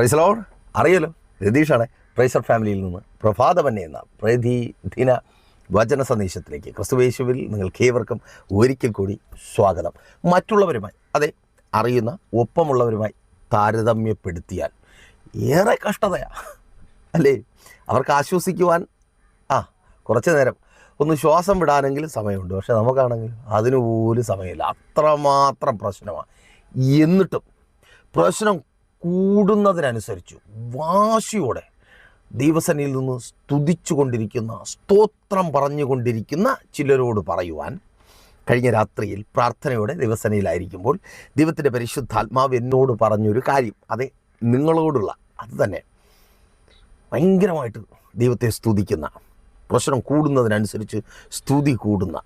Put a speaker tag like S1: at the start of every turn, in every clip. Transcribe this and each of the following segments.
S1: പ്രൈസലോൺ അറിയല്ലോ. രതീഷാണ് പ്രൈസർ ഫാമിലിയിൽ നിന്ന് പ്രഭാതമന്നെ എന്ന പ്രതിദിന വചന സന്ദേശത്തിലേക്ക്. ക്രിസ്തുവേശുവിൽ നിങ്ങൾ ഏവർക്കും ഒരിക്കൽ കൂടി സ്വാഗതം. മറ്റുള്ളവരുമായി അതെ അറിയുന്ന ഒപ്പമുള്ളവരുമായി താരതമ്യപ്പെടുത്തിയാൽ ഏറെ കഷ്ടതയാണ് അല്ലേ? അവർക്ക് ആശ്വസിക്കുവാൻ ആ കുറച്ച് നേരം. ഒന്ന് ശ്വാസം വിടാനെങ്കിലും സമയമുണ്ട്. പക്ഷെ നമുക്കാണെങ്കിൽ അതിനുപോലും സമയമില്ല. അത്രമാത്രം പ്രശ്നമാണ് എന്നിട്ടും പ്രശ്നം കൂടുന്നതിനനുസരിച്ച് വാശിയോടെ ദൈവസനയിൽ നിന്ന് സ്തുതിച്ചു കൊണ്ടിരിക്കുന്ന സ്തോത്രം പറഞ്ഞുകൊണ്ടിരിക്കുന്ന ചിലരോട് പറയുവാൻ കഴിഞ്ഞ രാത്രിയിൽ പ്രാർത്ഥനയോടെ ദിവസനയിലായിരിക്കുമ്പോൾ ദൈവത്തിന്റെ പരിശുദ്ധാത്മാവ് എന്നോട് പറഞ്ഞൊരു കാര്യം. അതെ നിങ്ങളോടുള്ള അത് തന്നെ ഭയങ്കരമായിട്ട് ദൈവത്തെ സ്തുതിക്കുന്ന പ്രശ്നം കൂടുന്നതിനനുസരിച്ച് സ്തുതി കൂടുന്ന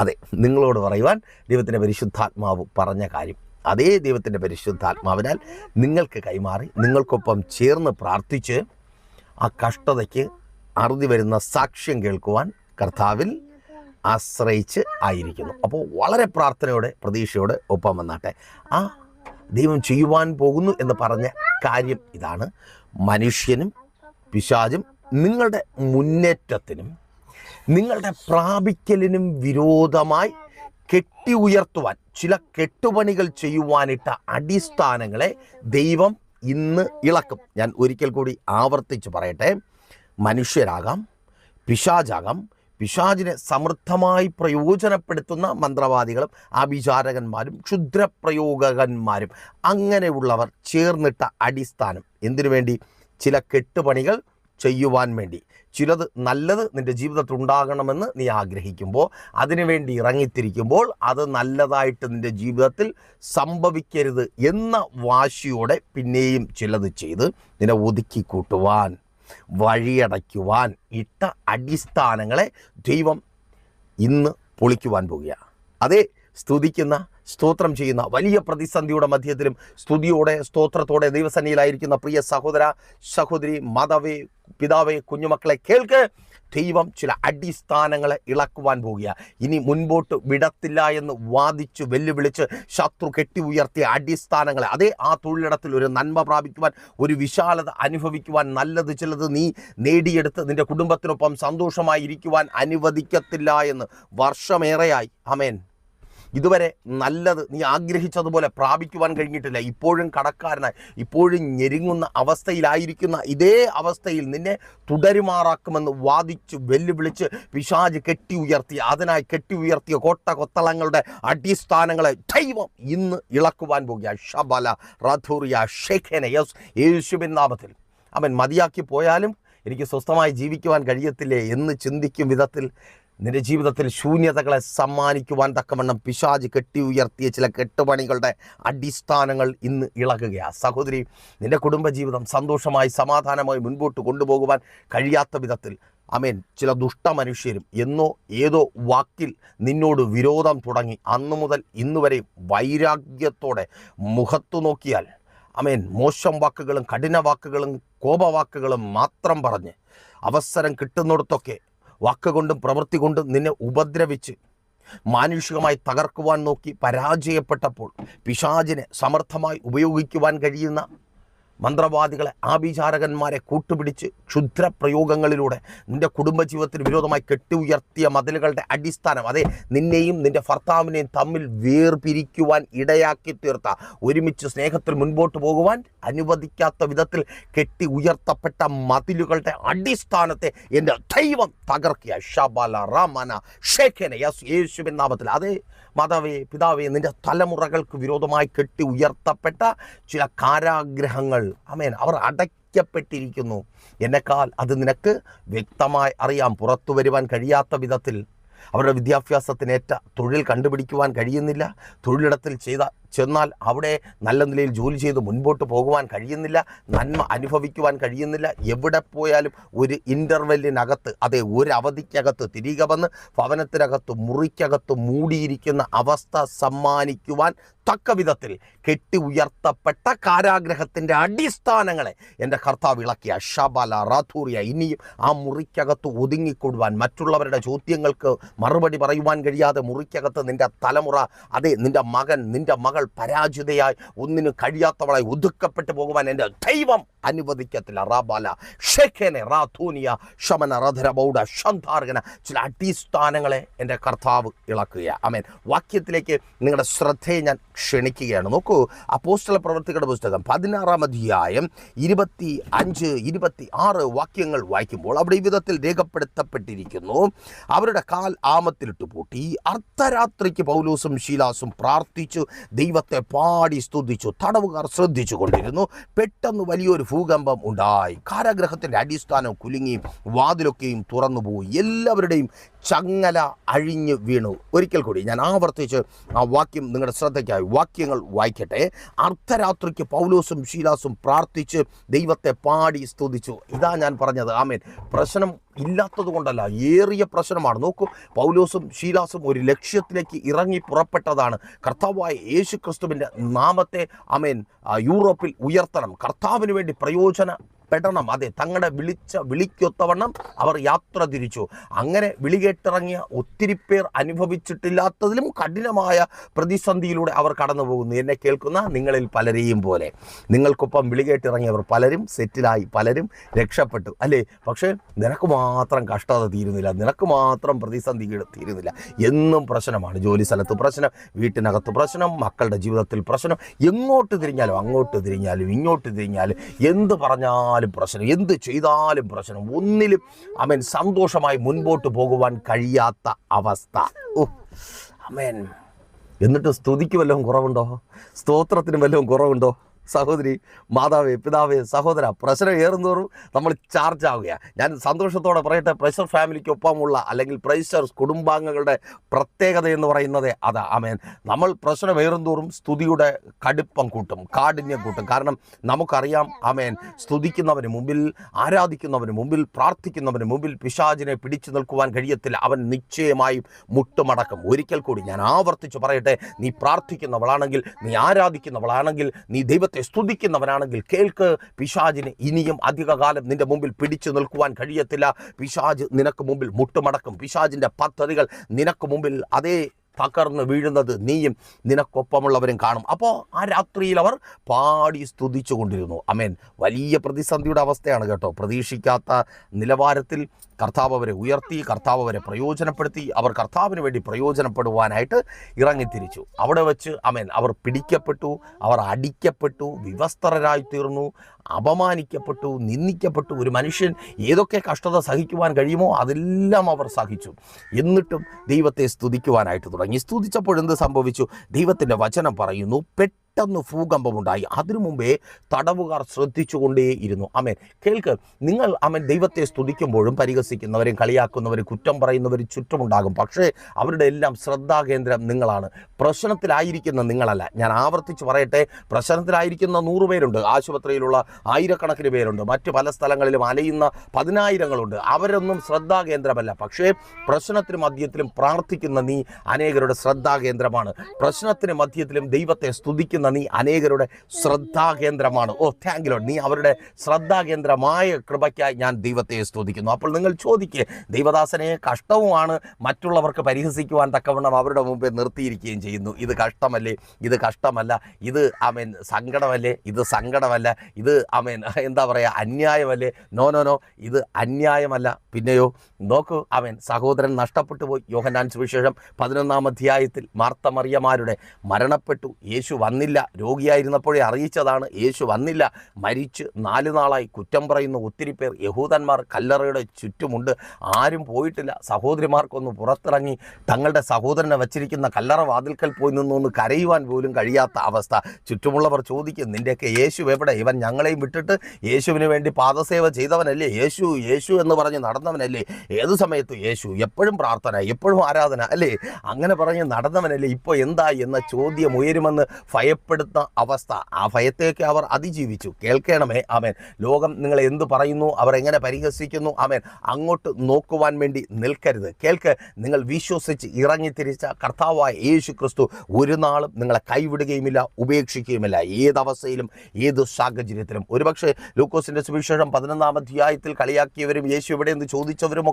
S1: അതെ നിങ്ങളോട് പറയുവാൻ ദൈവത്തിന്റെ പരിശുദ്ധാത്മാവ് പറഞ്ഞ കാര്യം. അതേ ദൈവത്തിന്റെ പരിശുദ്ധാത്മാവിനാൽ നിങ്ങൾക്ക് കൈമാറി നിങ്ങൾക്കൊപ്പം ചേർന്ന് പ്രാർത്ഥിച്ച് ആ കഷ്ടതയ്ക്ക് അറുതി വരുന്ന സാക്ഷ്യം കേൾക്കുവാൻ കർത്താവിൽ ആശ്രയിച്ച് ആയിരിക്കുന്നു. അപ്പോൾ വളരെ പ്രാർത്ഥനയോടെ പ്രതീക്ഷയോടെ ഒപ്പം വന്നാട്ടെ. ആ ദൈവം ചെയ്യുവാൻ പോകുന്നു എന്ന് പറഞ്ഞ കാര്യം ഇതാണ്. മനുഷ്യനും പിശാചും നിങ്ങളുടെ മുന്നേറ്റത്തിനും നിങ്ങളുടെ പ്രാപിക്കലിനും വിരോധമായി കെട്ടി ഉയർത്തുവാൻ ചില കെട്ടുപണികൾ ചെയ്യുവാനിട്ട അടിസ്ഥാനങ്ങളെ ദൈവം ഇന്ന് ഇളക്കും. ഞാൻ ഒരിക്കൽ കൂടി ആവർത്തിച്ച് പറയട്ടെ. മനുഷ്യരാകാം പിശാചാകാം പിശാചിനെ സമൃദ്ധമായി പ്രയോജനപ്പെടുത്തുന്ന മന്ത്രവാദികളും അഭിചാരകന്മാരും ക്ഷുദ്രപ്രയോഗകന്മാരും അങ്ങനെയുള്ളവർ ചേർന്നിട്ട അടിസ്ഥാനം. എന്തിനു വേണ്ടി? ചില കെട്ടുപണികൾ ചെയ്യുവാൻ വേണ്ടി. ചിലത് നല്ലത് നിന്റെ ജീവിതത്തിൽ ഉണ്ടാകണമെന്ന് നീ ആഗ്രഹിക്കുമ്പോൾ അതിനുവേണ്ടി ഇറങ്ങിത്തിരിക്കുമ്പോൾ അത് നല്ലതായിട്ട് നിന്റെ ജീവിതത്തിൽ സംഭവിക്കരുത് എന്ന വാശിയോടെ പിന്നെയും ചിലത് ചെയ്ത് നിന്നെ ഒതുക്കി കൂട്ടുവാൻ വഴിയടയ്ക്കുവാൻ ഇട്ട അടിസ്ഥാനങ്ങളെ ദൈവം ഇന്ന് പൊളിക്കുവാൻ പോവുകയാണ്. അതേ സ്തുതിക്കുന്ന സ്തോത്രം ചെയ്യുന്ന വലിയ പ്രതിസന്ധിയുടെ മധ്യത്തിലും സ്തുതിയോടെ സ്തോത്രത്തോടെ ദൈവസന്നിയിലായിരിക്കുന്ന പ്രിയ സഹോദര സഹോദരി മാതാവേ പിതാവേ കുഞ്ഞുമക്കളെ കേൾക്ക്. ദൈവം ചില അടിസ്ഥാനങ്ങളെ ഇളക്കുവാൻ പോകുക. ഇനി മുൻപോട്ട് വിടത്തില്ല എന്ന് വാദിച്ച് വെല്ലുവിളിച്ച് ശത്രു കെട്ടി ഉയർത്തിയ അടിസ്ഥാനങ്ങളെ അതേ ആ തൊഴിലിടത്തിൽ ഒരു നന്മ പ്രാപിക്കുവാൻ ഒരു വിശാലത അനുഭവിക്കുവാൻ നല്ലത് ചിലത് നീ നേടിയെടുത്ത് നിന്റെ കുടുംബത്തിനൊപ്പം സന്തോഷമായി ഇരിക്കുവാൻ അനുവദിക്കത്തില്ല എന്ന് വർഷമേറെയായി. അമേൻ ഇതുവരെ നല്ലത് നീ ആഗ്രഹിച്ചതുപോലെ പ്രാപിക്കുവാൻ കഴിഞ്ഞിട്ടില്ല. ഇപ്പോഴും കടക്കാരനായി ഇപ്പോഴും ഞെരുങ്ങുന്ന അവസ്ഥയിലായിരിക്കുന്ന ഇതേ അവസ്ഥയിൽ നിന്നെ തുടരുമാറാക്കുമെന്ന് വാദിച്ചു വെല്ലുവിളിച്ച് പിശാജ് കെട്ടി ഉയർത്തി അതിനായി കെട്ടി ഉയർത്തിയ കോട്ട കൊത്തളങ്ങളുടെ അടിസ്ഥാനങ്ങളെ ദൈവം ഇന്ന് ഇളക്കുവാൻ പോകുക. ഷബല റഥൂറിയ ഷെഖന യസ് യേശുബിൻ നാമത്തിൽ. അവൻ മതിയാക്കി പോയാലും എനിക്ക് സ്വസ്ഥമായി ജീവിക്കുവാൻ കഴിയത്തില്ലേ എന്ന് ചിന്തിക്കും വിധത്തിൽ നിന്റെ ജീവിതത്തിൽ ശൂന്യതകളെ സമ്മാനിക്കുവാൻ തക്കവണ്ണം പിശാജ് കെട്ടി ഉയർത്തിയ ചില കെട്ടുപണികളുടെ അടിസ്ഥാനങ്ങൾ ഇന്ന് ഇളകുകയാണ് സഹോദരി നിന്റെ കുടുംബജീവിതം സന്തോഷമായി സമാധാനമായി മുൻപോട്ട് കൊണ്ടുപോകുവാൻ കഴിയാത്ത വിധത്തിൽ അമേൻ ചില ദുഷ്ടമനുഷ്യരും എന്നോ ഏതോ വാക്കിൽ നിന്നോട് വിരോധം തുടങ്ങി അന്നു മുതൽ ഇന്നുവരെ വൈരാഗ്യത്തോടെ മുഖത്തു നോക്കിയാൽ അമേൻ മോശം വാക്കുകളും കഠിന വാക്കുകളും കോപവാക്കുകളും മാത്രം പറഞ്ഞ് അവസരം കിട്ടുന്നിടത്തൊക്കെ വാക്കുകൊണ്ടും പ്രവൃത്തി കൊണ്ടും നിന്നെ ഉപദ്രവിച്ച് മാനുഷികമായി തകർക്കുവാൻ നോക്കി പരാജയപ്പെട്ടപ്പോൾ പിശാചിനെ സമർത്ഥമായി ഉപയോഗിക്കുവാൻ കഴിയുന്ന മന്ത്രവാദികളെ ആഭിചാരകന്മാരെ കൂട്ടുപിടിച്ച് ക്ഷുദ്രപ്രയോഗങ്ങളിലൂടെ നിന്റെ കുടുംബജീവിതത്തിന് വിരോധമായി കെട്ടി ഉയർത്തിയ മതിലുകളുടെ അടിസ്ഥാനം അതെ നിന്നെയും നിന്റെ ഭർത്താവിനെയും തമ്മിൽ വേർപിരിക്കുവാൻ ഇടയാക്കി തീർത്ത ഒരുമിച്ച് സ്നേഹത്തിൽ മുൻപോട്ട് പോകുവാൻ അനുവദിക്കാത്ത വിധത്തിൽ കെട്ടി ഉയർത്തപ്പെട്ട മതിലുകളുടെ അടിസ്ഥാനത്തെ എന്റെ ദൈവം തകർക്കിയ. ഷബല റാമന ഷേഖന യേശുവിൻ നാമത്തിൽ. അതേ മാതാവേ പിതാവേ നിന്റെ തലമുറകൾക്ക് വിരോധമായി കെട്ടി ഉയർത്തപ്പെട്ട ചില കാരാഗ്രഹങ്ങൾ. അമേൻ അവർ അടയ്ക്കപ്പെട്ടിരിക്കുന്നു. എന്നെക്കാൾ അത് നിനക്ക് വ്യക്തമായി അറിയാം. പുറത്തു വരുവാൻ കഴിയാത്ത വിധത്തിൽ അവരുടെ വിദ്യാഭ്യാസത്തിനേറ്റ തൊഴിൽ കണ്ടുപിടിക്കുവാൻ കഴിയുന്നില്ല. തൊഴിലിടത്തിൽ ചെയ്ത ചെന്നാൽ അവിടെ നല്ല നിലയിൽ ജോലി ചെയ്ത് മുൻപോട്ട് പോകുവാൻ കഴിയുന്നില്ല. നന്മ അനുഭവിക്കുവാൻ കഴിയുന്നില്ല. എവിടെ പോയാലും ഒരു ഇന്റർവെല്ലിനകത്ത് അതെ ഒരു അവധിക്കകത്ത് തിരികെ വന്ന് ഭവനത്തിനകത്ത് മുറിക്കകത്ത് മൂടിയിരിക്കുന്ന അവസ്ഥ സമ്മാനിക്കുവാൻ തക്ക വിധത്തിൽ കെട്ടി ഉയർത്തപ്പെട്ട കാരാഗ്രഹത്തിന്റെ അടിസ്ഥാനങ്ങളെ എന്റെ കർത്താവ് ഇളക്കിയ ഷബല റാഥൂറിയ ഇനിയും ആ മുറിക്കകത്ത് ഒതുങ്ങിക്കൊടുവാൻ മറ്റുള്ളവരുടെ ചോദ്യങ്ങൾക്ക് മറുപടി പറയുവാൻ കഴിയാതെ മുറിക്കകത്ത് നിന്റെ തലമുറ അതെ നിന്റെ മകൻ നിന്റെ മകൾ പരാജിതയായി ഒന്നിനും കഴിയാത്തവളായി ഒതുക്കപ്പെട്ടു പോകുവാൻ എന്റെ ദൈവം അനുവദിക്കത്തില്ല. റാബാല ഷെഖേനെ റാഥൂനിയ ശമന റധര ബൗഡ ശന്താർഗന ചില അടിസ്ഥാനങ്ങളെ എന്റെ കർത്താവ് ഇളക്കുക അമേൻ വാക്യത്തിലേക്ക് നിങ്ങളുടെ ശ്രദ്ധയെ ഞാൻ ക്ഷണിക്കുകയാണ്. നോക്കൂ അപ്പോസ്റ്റല പ്രവർത്തികളുടെ പുസ്തകം പതിനാറാം അധ്യായം ഇരുപത്തി അഞ്ച് ഇരുപത്തി ആറ് വാക്യങ്ങൾ വായിക്കുമ്പോൾ അവിടെ ഈ വിധത്തിൽ രേഖപ്പെടുത്തപ്പെട്ടിരിക്കുന്നു. അവരുടെ കാൽ ആമത്തിലിട്ട് പൂട്ടി. അർദ്ധരാത്രിക്ക് പൗലൂസും ശീലാസും പ്രാർത്ഥിച്ചു. ദൈവത്തെ പാടി സ്തുതിച്ചു. തടവുകാർ ശ്രദ്ധിച്ചു കൊണ്ടിരുന്നു പെട്ടെന്ന് വലിയൊരു ഭൂകമ്പം ഉണ്ടായി. കാരാഗ്രഹത്തിന്റെ അടിസ്ഥാനം കുലുങ്ങി വാതിലൊക്കെയും തുറന്നുപോയി. എല്ലാവരുടെയും ചങ്ങല അഴിഞ്ഞു വീണു. ഒരിക്കൽ കൂടി ഞാൻ ആവർത്തിച്ച് ആ വാക്യം നിങ്ങളുടെ ശ്രദ്ധയ്ക്കായി വാക്യങ്ങൾ വായിക്കട്ടെ. അർദ്ധരാത്രിക്ക് പൗലോസും ശീലാസും പ്രാർത്ഥിച്ച് ദൈവത്തെ പാടി സ്തുതിച്ചു. ഇതാ ഞാൻ പറഞ്ഞത്. ആമേൻ. പ്രശ്നം ഇല്ലാത്തത് കൊണ്ടല്ല ഏറിയ പ്രശ്നമാണ്. നോക്കൂ പൗലോസും ശീലാസും ഒരു ലക്ഷ്യത്തിലേക്ക് ഇറങ്ങി പുറപ്പെട്ടതാണ്. കർത്താവായ യേശു ക്രിസ്തുവിന്റെ നാമത്തെ അമേൻ ആ, യൂറോപ്പിൽ ഉയർത്തണം. കർത്താവിന് വേണ്ടി പ്രയോജന പെടണം. അതെ തങ്ങളുടെ വിളിച്ച വിളിക്കൊത്തവണ്ണം അവർ യാത്ര തിരിച്ചു. അങ്ങനെ വിളി കേട്ടിറങ്ങിയ ഒത്തിരി പേർ അനുഭവിച്ചിട്ടില്ലാത്തതിലും കഠിനമായ പ്രതിസന്ധിയിലൂടെ അവർ കടന്നു പോകുന്നു എന്നെ കേൾക്കുന്ന നിങ്ങളിൽ പലരെയും പോലെ. നിങ്ങൾക്കൊപ്പം വിളി കേട്ടിറങ്ങിയവർ പലരും സെറ്റിലായി പലരും രക്ഷപ്പെട്ടു. അല്ലേ? പക്ഷേ നിനക്ക് മാത്രം കഷ്ടത തീരുന്നില്ല. നിനക്ക് മാത്രം പ്രതിസന്ധി തീരുന്നില്ല. എന്നും പ്രശ്നമാണ്. ജോലി സ്ഥലത്ത് പ്രശ്നം വീട്ടിനകത്ത് പ്രശ്നം മക്കളുടെ ജീവിതത്തിൽ പ്രശ്നം. എങ്ങോട്ട് തിരിഞ്ഞാലും അങ്ങോട്ട് തിരിഞ്ഞാലും ഇങ്ങോട്ട് തിരിഞ്ഞാലും എന്ത് പറഞ്ഞാലും പ്രശ്നം. എന്ത് ചെയ്താലും പ്രശ്നം. ഒന്നിലും അമേൻ സന്തോഷമായി മുൻപോട്ട് പോകുവാൻ കഴിയാത്ത അവസ്ഥ. അമേൻ. എന്നിട്ട് സ്തുതിക്ക് വല്ലതും കുറവുണ്ടോ? സ്തോത്രത്തിന് വല്ലതും കുറവുണ്ടോ? സഹോദരി മാതാവേ പിതാവേ സഹോദര പ്രഷർ ഏറുന്നതോറും നമ്മൾ ചാർജ് ആവുകയാണ് ഞാൻ സന്തോഷത്തോടെ പറയട്ടെ പ്രഷർ ഫാമിലിക്കൊപ്പമുള്ള അല്ലെങ്കിൽ പ്രൈസർ കുടുംബാംഗങ്ങളുടെ പ്രത്യേകത എന്ന് പറയുന്നത് അതാ. ആമേൻ. നമ്മൾ പ്രശ്നം ഏറുന്തോറും സ്തുതിയുടെ കടുപ്പം കൂട്ടും കാഠിന്യം കൂട്ടും. കാരണം നമുക്കറിയാം ആമേൻ സ്തുതിക്കുന്നവന് മുമ്പിൽ ആരാധിക്കുന്നവന് മുമ്പിൽ പ്രാർത്ഥിക്കുന്നവന് മുമ്പിൽ പിശാചിനെ പിടിച്ചു നിൽക്കുവാൻ കഴിയത്തില്ല. അവൻ നിശ്ചയമായും മുട്ടുമടക്കും. ഒരിക്കൽ കൂടി ഞാൻ ആവർത്തിച്ച് പറയട്ടെ നീ പ്രാർത്ഥിക്കുന്നവളാണെങ്കിൽ നീ ആരാധിക്കുന്നവളാണെങ്കിൽ നീ ദൈവത്തെ സ്തുതിക്കുന്നവനാണെങ്കിൽ കേൾക്ക്. പിശാജിന് ഇനിയും അധികകാലം നിന്റെ മുമ്പിൽ പിടിച്ചു നിൽക്കുവാൻ കഴിയത്തില്ല. പിശാജ് നിനക്ക് മുമ്പിൽ മുട്ടുമടക്കും. പിശാജിന്റെ പദ്ധതികൾ നിനക്ക് മുമ്പിൽ അതേ തകർന്ന് വീഴുന്നത് നീയും നിനക്കൊപ്പമുള്ളവരും കാണും. അപ്പോൾ ആ രാത്രിയിൽ അവർ പാടി സ്തുതിച്ചു കൊണ്ടിരുന്നു അമേൻ. വലിയ പ്രതിസന്ധിയുടെ അവസ്ഥയാണ് കേട്ടോ. പ്രതീക്ഷിക്കാത്ത നിലവാരത്തിൽ കർത്താവ് അവരെ ഉയർത്തി കർത്താവ് അവരെ പ്രയോജനപ്പെടുത്തി അവർ കർത്താവിന് വേണ്ടി പ്രയോജനപ്പെടുവാനായിട്ട് ഇറങ്ങിത്തിരിച്ചു. അവിടെ വെച്ച് അമേൻ അവർ പിടിക്കപ്പെട്ടു അവർ അടിക്കപ്പെട്ടു വിവസ്ത്രരായി തീർന്നു അപമാനിക്കപ്പെട്ടു നിന്ദിക്കപ്പെട്ടു. ഒരു മനുഷ്യൻ ഏതൊക്കെ കഷ്ടത സഹിക്കുവാൻ കഴിയുമോ അതെല്ലാം അവർ സഹിച്ചു. എന്നിട്ടും ദൈവത്തെ സ്തുതിക്കുവാനായിട്ട് തുടങ്ങി. സ്തുതിച്ചപ്പോൾ എന്ത് സംഭവിച്ചു? ദൈവത്തിന്റെ വചനം പറയുന്നു പെട്ടെന്ന് ഭൂകമ്പമുണ്ടായി. അതിനു മുമ്പേ തടവുകാർ ശ്രദ്ധിച്ചുകൊണ്ടേയിരുന്നു അമേൻ കേൾക്ക് നിങ്ങൾ അമൻ ദൈവത്തെ സ്തുതിക്കുമ്പോഴും പരിഹസിക്കുന്നവരും കളിയാക്കുന്നവരും കുറ്റം പറയുന്നവരും ചുറ്റുമുണ്ടാകും. പക്ഷേ അവരുടെ എല്ലാം ശ്രദ്ധാകേന്ദ്രം നിങ്ങളാണ്. പ്രശ്നത്തിലായിരിക്കുന്ന നിങ്ങളല്ല. ഞാൻ ആവർത്തിച്ച് പറയട്ടെ പ്രശ്നത്തിലായിരിക്കുന്ന നൂറ് പേരുണ്ട്. ആശുപത്രിയിലുള്ള ആയിരക്കണക്കിന് പേരുണ്ട്. മറ്റ് പല സ്ഥലങ്ങളിലും അലയുന്ന പതിനായിരങ്ങളുണ്ട്. അവരൊന്നും ശ്രദ്ധാകേന്ദ്രമല്ല. പക്ഷേ പ്രശ്നത്തിന് മധ്യത്തിലും പ്രാർത്ഥിക്കുന്ന നീ അനേകരുടെ ശ്രദ്ധാകേന്ദ്രമാണ്. പ്രശ്നത്തിന് മധ്യത്തിലും ദൈവത്തെ സ്തുതിക്കുന്ന നീ അനേകരുടെ ശ്രദ്ധാകേന്ദ്രമാണ്. ഓ താങ്ക് യു നീ അവരുടെ ശ്രദ്ധാകേന്ദ്രമായ കൃപയ്ക്കായി ഞാൻ ദൈവത്തെ സ്തുതിക്കുന്നു. അപ്പോൾ നിങ്ങൾ ചോദിക്കുക ദൈവദാസനെ കഷ്ടവുമാണ് മറ്റുള്ളവർക്ക് പരിഹസിക്കുവാൻ തക്കവണ്ണം അവരുടെ മുമ്പേ നിർത്തിയിരിക്കുകയും ചെയ്യുന്നു. ഇത് കഷ്ടമല്ലേ? ഇത് കഷ്ടമല്ല. ഇത് അമേൻ സങ്കടമല്ലേ? ഇത് സങ്കടമല്ല. ഇത് അമേൻ എന്താ പറയുക അന്യായമല്ലേ? നോ നോ നോ ഇത് അന്യായമല്ല. പിന്നെയോ നോക്കൂ അവൻ സഹോദരൻ നഷ്ടപ്പെട്ടു പോയി. യോഹനാൻ സുവിശേഷം പതിനൊന്നാം അധ്യായത്തിൽ മാർത്ത മറിയമാരുടെ മരണപ്പെട്ടു. യേശു വന്നില്ല. രോഗിയായിരുന്നപ്പോഴേ അറിയിച്ചതാണ്. യേശു വന്നില്ല. മരിച്ച് നാല് നാളായി. കുറ്റം പറയുന്ന. ഒത്തിരി പേർ യഹൂദന്മാർ കല്ലറയുടെ ചുറ്റുമുണ്ട്. ആരും പോയിട്ടില്ല. സഹോദരിമാർക്കൊന്ന് പുറത്തിറങ്ങി തങ്ങളുടെ സഹോദരനെ വച്ചിരിക്കുന്ന കല്ലറ വാതിൽക്കൽ പോയി നിന്നൊന്ന് കരയുവാൻ പോലും കഴിയാത്ത അവസ്ഥ. ചുറ്റുമുള്ളവർ ചോദിക്കും നിന്റെയൊക്കെ യേശു എവിടെ? ഇവൻ ഞങ്ങളെയും വിട്ടിട്ട് യേശുവിന് വേണ്ടി പാദസേവ ചെയ്തവനല്ലേ? യേശു യേശു എന്ന് പറഞ്ഞ് നടന്നവനല്ലേ? ഏത് സമയത്ത് യേശു എപ്പോഴും പ്രാർത്ഥന എപ്പോഴും ആരാധന അല്ലേ? അങ്ങനെ പറഞ്ഞ് നടന്നവനല്ലേ ഇപ്പോൾ എന്തായി എന്ന ചോദ്യം ഉയരുമെന്ന് ഭയപ്പെടുത്ത അവസ്ഥ. ആ ഭയത്തേക്ക് അവർ അതിജീവിച്ചു. കേൾക്കണമേ. ആമേൻ. ലോകം നിങ്ങൾ എന്ത് പറയുന്നു അവർ എങ്ങനെ പരിഹസിക്കുന്നു ആമേൻ. അങ്ങോട്ട് നോക്കുവാൻ വേണ്ടി നിൽക്കരുത്. കേൾക്ക് നിങ്ങൾ വിശ്വസിച്ച് ഇറങ്ങിത്തിരിച്ച കർത്താവായ യേശു ക്രിസ്തു ഒരു നാളും നിങ്ങളെ കൈവിടുകയുമില്ല ഉപേക്ഷിക്കുകയുമില്ല. ഏതവസ്ഥയിലും ഏത് സാഹചര്യത്തിലും. ഒരുപക്ഷെ ലൂക്കോസിന്റെ സുവിശേഷം പതിനൊന്നാം അധ്യായത്തിൽ കളിയാക്കിയവരും യേശു എവിടെ എന്ന്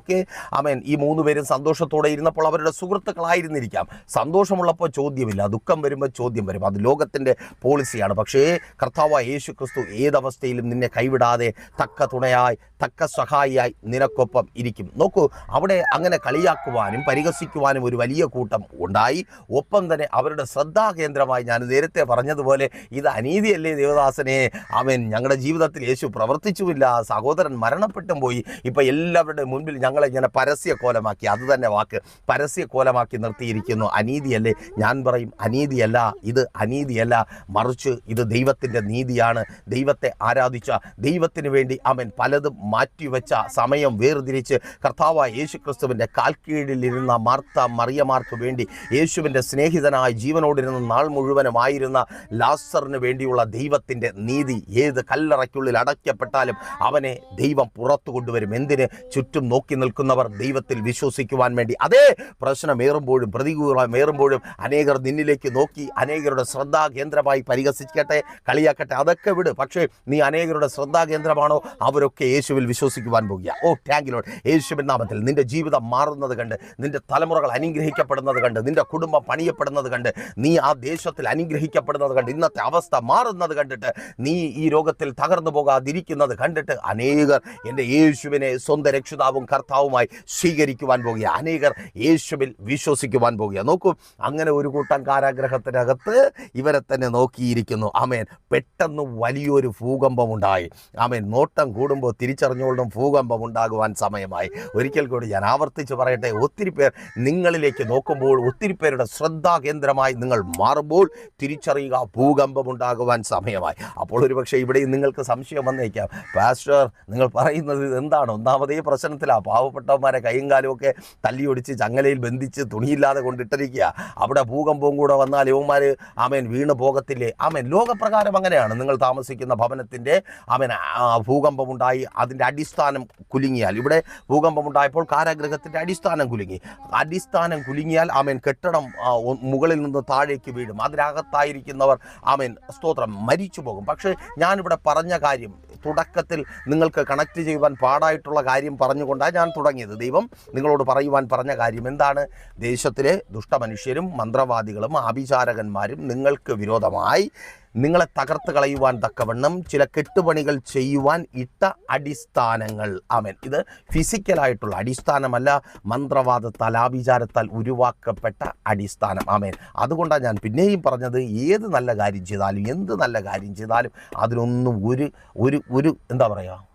S1: ചോദിച്ചവരുമൊക്കെ അമേൻ ഈ മൂന്ന് പേരും സന്തോഷത്തോടെ ഇരുന്നപ്പോൾ അവരുടെ സുഹൃത്തുക്കളായിരുന്നിരിക്കാം. സന്തോഷമുള്ളപ്പോൾ ചോദ്യമില്ല. ദുഃഖം വരുമ്പോൾ ചോദ്യം വരും. അത് ലോകത്തിന്റെ പോളിസിയാണ്. പക്ഷേ കർത്താവ് യേശു ക്രിസ്തു ഏതവസ്ഥയിലും നിന്നെ കൈവിടാതെ തക്ക തുണയായി തക്ക സഹായിയായി നിനക്കൊപ്പം ഇരിക്കും. നോക്കൂ അവിടെ അങ്ങനെ കളിയാക്കുവാനും പരിഹസിക്കുവാനും ഒരു വലിയ കൂട്ടം ഉണ്ടായി. ഒപ്പം തന്നെ അവരുടെ ശ്രദ്ധാകേന്ദ്രമായി ഞാൻ നേരത്തെ പറഞ്ഞതുപോലെ ഇത് അനീതിയല്ലേ ദേവദാസനെ? അവൻ ഞങ്ങളുടെ ജീവിതത്തിൽ യേശു പ്രവർത്തിച്ചുമില്ല. സഹോദരൻ മരണപ്പെട്ടും പോയി. ഇപ്പം എല്ലാവരുടെ മുൻപിൽ ഞങ്ങളെ ഇങ്ങനെ പരസ്യ കോലമാക്കി അത് തന്നെ വാക്ക്. പരസ്യ കോലമാക്കി നിർത്തിയിരിക്കുന്നു. അനീതിയല്ലേ? ഞാൻ പറയും അനീതിയല്ല. ഇത് അനീതിയല്ല. മറിച്ച് ഇത് ദൈവത്തിന്റെ നീതിയാണ്. ദൈവത്തെ ആരാധിച്ച ദൈവത്തിന് വേണ്ടി അവൻ പലതും മാറ്റിവെച്ച സമയം വേർതിരിച്ച് കർത്താവായ യേശു ക്രിസ്തുവിന്റെ കാൽക്കീഴിലിരുന്ന മാർത്ത മറിയമാർക്ക് വേണ്ടി യേശുവിന്റെ സ്നേഹിതനായ ജീവനോടിരുന്ന നാൾ മുഴുവനുമായിരുന്ന ലാസറിന് വേണ്ടിയുള്ള ദൈവത്തിന്റെ നീതി ഏത് കല്ലറയ്ക്കുള്ളിൽ അടയ്ക്കപ്പെട്ടാലും അവനെ ദൈവം പുറത്തു കൊണ്ടുവരും. എന്തിന്? ചുറ്റും നോക്കി നിൽക്കുന്നവർ ദൈവത്തിൽ വിശ്വസിക്കുവാൻ വേണ്ടി അതേ പ്രശ്നമേറുമ്പോഴും പ്രതികൂലമേറുമ്പോഴും അനേകർ നിന്നിലേക്ക് നോക്കി അനേകരുടെ ശ്രദ്ധാകേന്ദ്രമായി പരിഹസിക്കട്ടെ കളിയാക്കട്ടെ. അതൊക്കെ വിട്. പക്ഷേ നീ അനേകരുടെ ശ്രദ്ധാകേന്ദ്രമാണോ അവരൊക്കെ യേശുവിൽ വിശ്വസിക്കുവാൻ പോകുക. ഓ താങ്കിലോട് യേശുവിൻ നാമത്തിൽ നിന്റെ ജീവിതം മാറുന്നത് കണ്ട് നിന്റെ തലമുറകൾ അനുഗ്രഹിക്കപ്പെടുന്നത് കണ്ട് നിന്റെ കുടുംബം പണിയപ്പെടുന്നത് കണ്ട് നീ ആ ദേശത്തിൽ അനുഗ്രഹിക്കപ്പെടുന്നത് കണ്ട് ഇന്നത്തെ അവസ്ഥ മാറുന്നത് കണ്ടിട്ട് നീ ഈ രോഗത്തിൽ തകർന്നു പോകാതിരിക്കുന്നത് കണ്ടിട്ട് അനേകർ എന്റെ യേശുവിനെ സ്വന്തം രക്ഷിതാവും കർത്താവുമായി സ്വീകരിക്കുവാൻ പോകുക അനേകർ യേശുവിൽ വിശ്വസിക്കുവാൻ പോകുക നോക്കൂ അങ്ങനെ ഒരു കൂട്ടം കാരാഗ്രഹത്തിനകത്ത് ഇവരെ തന്നെ നോക്കിയിരിക്കുന്നു. ആമേൻ. പെട്ടെന്ന് വലിയൊരു ഭൂകമ്പം ഉണ്ടായി ആമേൻ. നോട്ടം കൂടുമ്പോൾ തിരിച്ചറിഞ്ഞുകൊണ്ടും ഭൂകമ്പം ഉണ്ടാകുവാൻ സമയമായി. ഒരിക്കൽ കൂടി ഞാൻ ആവർത്തിച്ച് പറയട്ടെ. ഒത്തിരി പേർ നിങ്ങളിലേക്ക് നോക്കുമ്പോൾ ഒത്തിരി പേരുടെ ശ്രദ്ധാകേന്ദ്രമായി നിങ്ങൾ മാറുമ്പോൾ തിരിച്ചറിയുക ഭൂകമ്പം ഉണ്ടാകുവാൻ സമയമായി. അപ്പോൾ ഒരുപക്ഷെ ഇവിടെയും നിങ്ങൾക്ക് സംശയം വന്നേക്കാം. പാസ്റ്റർ നിങ്ങൾ പറയുന്നത് എന്താണ് ഒന്നാമതേ പ്രശ്നത്തിലാണ് പാവപ്പെട്ടവന്മാരെ കൈയും കാലും ഒക്കെ തല്ലിയൊടിച്ച് ചങ്ങലയിൽ ബന്ധിച്ച് തുണിയില്ലാതെ കൊണ്ടിട്ടിരിക്കുക. അവിടെ ഭൂകമ്പവും കൂടെ വന്നാൽ യുവന്മാർ ആമേൻ വീണ് പോകത്തില്ലേ? ആമേൻ. ലോകപ്രകാരം അങ്ങനെയാണ് നിങ്ങൾ താമസിക്കുന്ന ഭവനത്തിന്റെ ആമേൻ ഭൂകമ്പമുണ്ടായി അതിന്റെ അടിസ്ഥാനം കുലുങ്ങിയാൽ. ഇവിടെ ഭൂകമ്പമുണ്ടായപ്പോൾ കാരാഗ്രഹത്തിന്റെ അടിസ്ഥാനം കുലുങ്ങി. അടിസ്ഥാനം കുലുങ്ങിയാൽ ആമേൻ കെട്ടിടം മുകളിൽ നിന്ന് താഴേക്ക് വീഴും. അതിനകത്തായിരിക്കുന്നവർ ആമേൻ സ്തോത്രം മരിച്ചു പോകും. പക്ഷേ ഞാനിവിടെ പറഞ്ഞ കാര്യം തുടക്കത്തിൽ നിങ്ങൾക്ക് കണക്ട് ചെയ്യുവാൻ പാടായിട്ടുള്ള കാര്യം പറഞ്ഞുകൊണ്ടാണ് ഞാൻ തുടങ്ങിയത്. ദൈവം നിങ്ങളോട് പറയുവാൻ പറഞ്ഞ കാര്യം എന്താണ്? ദേശത്തിലെ ദുഷ്ടമനുഷ്യരും മന്ത്രവാദികളും ആഭിചാരകന്മാരും നിങ്ങൾക്ക് വിരോധമായി നിങ്ങളെ തകർത്ത് കളയുവാൻ തക്കവണ്ണം ചില കെട്ടുപണികൾ ചെയ്യുവാൻ ഇട്ട അടിസ്ഥാനങ്ങൾ. ആമേൻ. ഇത് ഫിസിക്കലായിട്ടുള്ള അടിസ്ഥാനമല്ല മന്ത്രവാദത്താൽ ആഭിചാരത്താൽ ഉരുവാക്കപ്പെട്ട അടിസ്ഥാനം. ആമേൻ. അതുകൊണ്ടാണ് ഞാൻ പിന്നെയും പറഞ്ഞത് ഏത് നല്ല കാര്യം ചെയ്താലും എന്ത് നല്ല കാര്യം ചെയ്താലും അതിനൊന്നും ഒരു ഒരു ഒരു എന്താ പറയുക